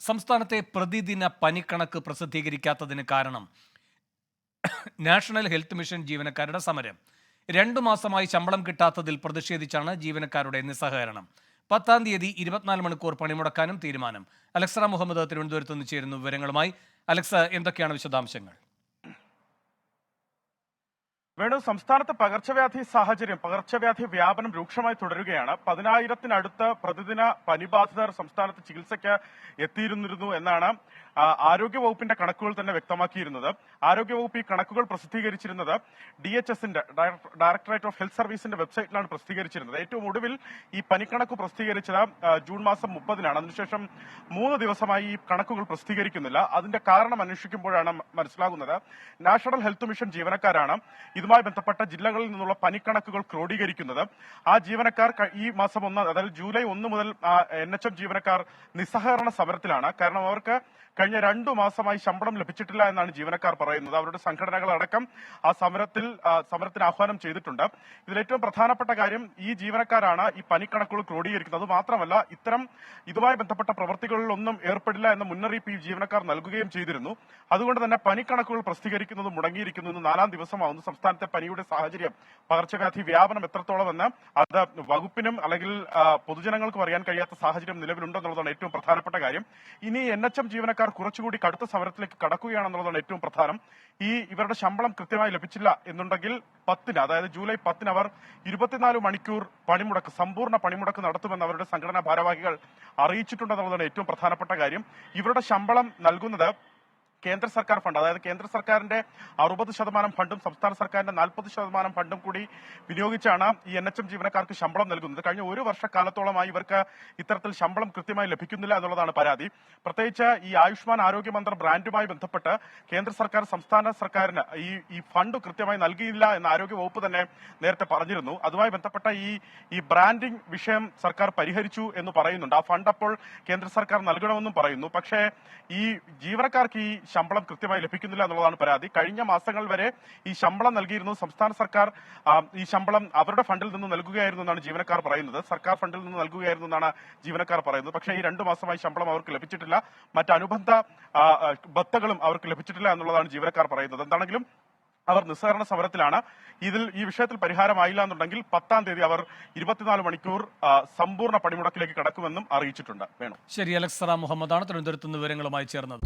സംസ്ഥാനത്തെ പ്രതിദിന പനിക്കണക്ക് പ്രസിദ്ധീകരിക്കാത്തതിന് കാരണം നാഷണൽ ഹെൽത്ത് മിഷൻ ജീവനക്കാരുടെ സമരം. രണ്ടു മാസമായി ശമ്പളം കിട്ടാത്തതിൽ പ്രതിഷേധിച്ചാണ് ജീവനക്കാരുടെ നിസ്സഹകരണം. പത്താം തീയതി ഇരുപത്തിനാല് മണിക്കൂർ പണിമുടക്കാനും തീരുമാനം. അലക്സ മുഹമ്മദ് തിരുവനന്തപുരത്ത് നിന്ന് ചേരുന്ന വിവരങ്ങളുമായി. അലക്സ എന്തൊക്കെയാണ് വിശദാംശങ്ങൾ? വേണു സംസ്ഥാനത്ത് പകർച്ചവ്യാധി സാഹചര്യം പകർച്ചവ്യാധി വ്യാപനം രൂക്ഷമായി തുടരുകയാണ്. പതിനായിരത്തിനടുത്ത് പ്രതിദിന പനിബാധിതർ സംസ്ഥാനത്ത് ചികിത്സയ്ക്ക് എത്തിയിരുന്നിരുന്നു എന്നാണ് ആരോഗ്യവകുപ്പിന്റെ കണക്കുകൾ തന്നെ വ്യക്തമാക്കിയിരുന്നത്. ആരോഗ്യവകുപ്പ് ഈ കണക്കുകൾ പ്രസിദ്ധീകരിച്ചിരുന്നത് ഡി എച്ച് എസിന്റെ ഡയറക്ടറേറ്റ് ഓഫ് ഹെൽത്ത് സർവീസിന്റെ വെബ്സൈറ്റിലാണ് പ്രസിദ്ധീകരിച്ചിരുന്നത്. ഏറ്റവും ഒടുവിൽ ഈ പനിക്കണക്ക് പ്രസിദ്ധീകരിച്ചത് ജൂൺ മാസം മുപ്പതിനാണ്. അതിനുശേഷം മൂന്ന് ദിവസമായി ഈ കണക്കുകൾ പ്രസിദ്ധീകരിക്കുന്നില്ല. അതിന്റെ കാരണം അന്വേഷിക്കുമ്പോഴാണ് മനസ്സിലാകുന്നത്. നാഷണൽ ഹെൽത്ത് മിഷൻ ജീവനക്കാരാണ്. ഇതുമായി ബന്ധപ്പെട്ട ജില്ലകളിൽ നിന്നുള്ള പനിക്കണക്കുകൾ ക്രോഡീകരിക്കുന്നത്. ആ ജീവനക്കാർ ഈ മാസം ഒന്ന് അതായത് ജൂലൈ ഒന്ന് മുതൽ എൻ എച്ച് എം ജീവനക്കാർ നിസ്സഹകരണ സമരത്തിലാണ്. കാരണം അവർക്ക് കഴിഞ്ഞ രണ്ടു മാസമായി ശമ്പളം ലഭിച്ചിട്ടില്ല എന്നാണ് ജീവനക്കാർ പറയുന്നത്. അവരുടെ സംഘടനകളടക്കം ആ സമരത്തിൽ സമരത്തിന് ആഹ്വാനം ചെയ്തിട്ടുണ്ട്. ഇതിൽ ഏറ്റവും പ്രധാനപ്പെട്ട കാര്യം ഈ ജീവനക്കാരാണ് ഈ പനിക്കണക്കുകൾ ക്രോഡീകരിക്കുന്നത്. മാത്രമല്ല ഇത്തരം ഇതുമായി ബന്ധപ്പെട്ട പ്രവൃത്തികളിലൊന്നും ഏർപ്പെടില്ല എന്ന മുന്നറിയിപ്പ് ഈ ജീവനക്കാർ നൽകുകയും ചെയ്തിരുന്നു. അതുകൊണ്ട് തന്നെ പനിക്കണക്കുകൾ പ്രസിദ്ധീകരിക്കുന്നത് മുടങ്ങിയിരിക്കുന്നു നാലാം ദിവസമാവുന്നു സംസ്ഥാനത്തെ പനിയുടെ സാഹചര്യം പകർച്ചവ്യാധി വ്യാപനം എത്രത്തോളമെന്ന് അത് വകുപ്പിനും അല്ലെങ്കിൽ പൊതുജനങ്ങൾക്കും അറിയാൻ കഴിയാത്ത സാഹചര്യം നിലവിലുണ്ടെന്നുള്ളതാണ് ഏറ്റവും പ്രധാനപ്പെട്ട കാര്യം. ഇനി എൻ എച്ച് എം ജീവനക്കാർ കുറച്ചുകൂടി കടുത്ത സമരത്തിലേക്ക് കടക്കുകയാണെന്നുള്ളതാണ് ഏറ്റവും പ്രധാനം. ഈ ഇവരുടെ ശമ്പളം കൃത്യമായി ലഭിച്ചില്ല എന്നുണ്ടെങ്കിൽ പത്തിന് അതായത് ജൂലൈ പത്തിന് അവർ ഇരുപത്തിനാല് മണിക്കൂർ പണിമുടക്ക് സമ്പൂർണ പണിമുടക്ക് നടത്തുമെന്ന് അവരുടെ സംഘടനാ ഭാരവാഹികൾ അറിയിച്ചിട്ടുണ്ടെന്നുള്ളതാണ് ഏറ്റവും പ്രധാനപ്പെട്ട കാര്യം. ഇവരുടെ ശമ്പളം നൽകുന്നത് കേന്ദ്ര സർക്കാർ ഫണ്ട് അതായത് കേന്ദ്ര സർക്കാരിന്റെ അറുപത് ശതമാനം ഫണ്ടും സംസ്ഥാന സർക്കാരിന്റെ നാൽപ്പത് ശതമാനം ഫണ്ടും കൂടി വിനിയോഗിച്ചാണ് ഈ എൻ എച്ച് എം ജീവനക്കാർക്ക് ശമ്പളം നൽകുന്നത്. കഴിഞ്ഞ ഒരു വർഷക്കാലത്തോളമായി ഇവർക്ക് ഇത്തരത്തിൽ ശമ്പളം കൃത്യമായി ലഭിക്കുന്നില്ല എന്നുള്ളതാണ് പരാതി. പ്രത്യേകിച്ച് ഈ ആയുഷ്മാൻ ആരോഗ്യ മന്ത്രം ബ്രാൻഡുമായി ബന്ധപ്പെട്ട് കേന്ദ്ര സർക്കാർ സംസ്ഥാന സർക്കാരിന് ഈ ഈ ഫണ്ട് കൃത്യമായി നൽകിയില്ല എന്ന് ആരോഗ്യ വകുപ്പ് തന്നെ നേരത്തെ പറഞ്ഞിരുന്നു. അതുമായി ബന്ധപ്പെട്ട ഈ ഈ ബ്രാൻഡിംഗ് വിഷയം സർക്കാർ പരിഹരിച്ചു എന്ന് പറയുന്നുണ്ട്. ആ ഫണ്ട് അപ്പോൾ കേന്ദ്ര സർക്കാർ നൽകണമെന്നും പറയുന്നു. പക്ഷേ ഈ ജീവനക്കാർക്ക് ഈ ശമ്പളം കൃത്യമായി ലഭിക്കുന്നില്ല എന്നുള്ളതാണ് പരാതി. കഴിഞ്ഞ മാസങ്ങൾ വരെ ഈ ശമ്പളം നൽകിയിരുന്നു സംസ്ഥാന സർക്കാർ. ഈ ശമ്പളം അവരുടെ ഫണ്ടിൽ നിന്ന് നൽകുകയായിരുന്നു എന്നാണ് ജീവനക്കാർ പറയുന്നത്. സർക്കാർ ഫണ്ടിൽ നിന്ന് നൽകുകയായിരുന്നു എന്നാണ് ജീവനക്കാർ പറയുന്നത്. പക്ഷേ ഈ രണ്ടു മാസമായി ശമ്പളം അവർക്ക് ലഭിച്ചിട്ടില്ല. മറ്റനുബന്ധ ബത്തകളും അവർക്ക് ലഭിച്ചിട്ടില്ല എന്നുള്ളതാണ് ജീവനക്കാർ പറയുന്നത്. എന്താണെങ്കിലും അവർ നിസ്സഹകരണ സമരത്തിലാണ്. ഇതിൽ ഈ വിഷയത്തിൽ പരിഹാരമായില്ല എന്നുണ്ടെങ്കിൽ പത്താം തീയതി അവർ ഇരുപത്തിനാല് മണിക്കൂർ സമ്പൂർണ പണിമുടക്കിലേക്ക് കടക്കുമെന്നും അറിയിച്ചിട്ടുണ്ട്. വേണം. ശരി അലക്സറ മുഹമ്മദാണ്. തിരുവനന്തപുരത്ത് വിവരങ്ങളുമായി ചേർന്നത്.